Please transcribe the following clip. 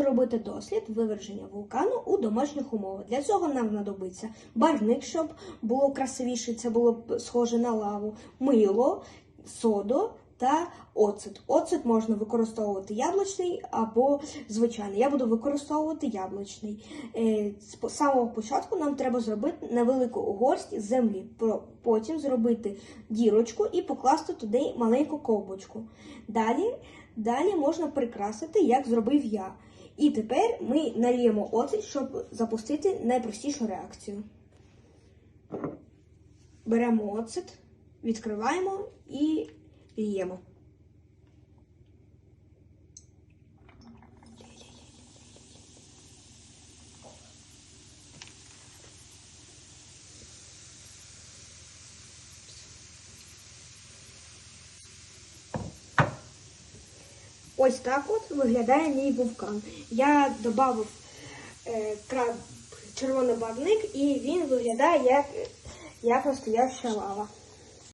буду робити дослід виверження вулкану у домашніх умовах. Для цього нам знадобиться барвник, щоб було красивіше, це було б схоже на лаву, мило, соду та оцет. Оцет можна використовувати яблучний або звичайний. Я буду використовувати яблучний. Е, З самого початку нам треба зробити невелику горсть землі, потім зробити дірочку і покласти туди маленьку ковбочку. Далі, далі можна прикрасити, як зробив я. І тепер ми наліємо оцет, щоб запустити найпростішу реакцію. Беремо оцет, відкриваємо і ліємо. Ось так от виглядає мій вулкан. Я додав е, червоний барник і він виглядає як, як настояща лава.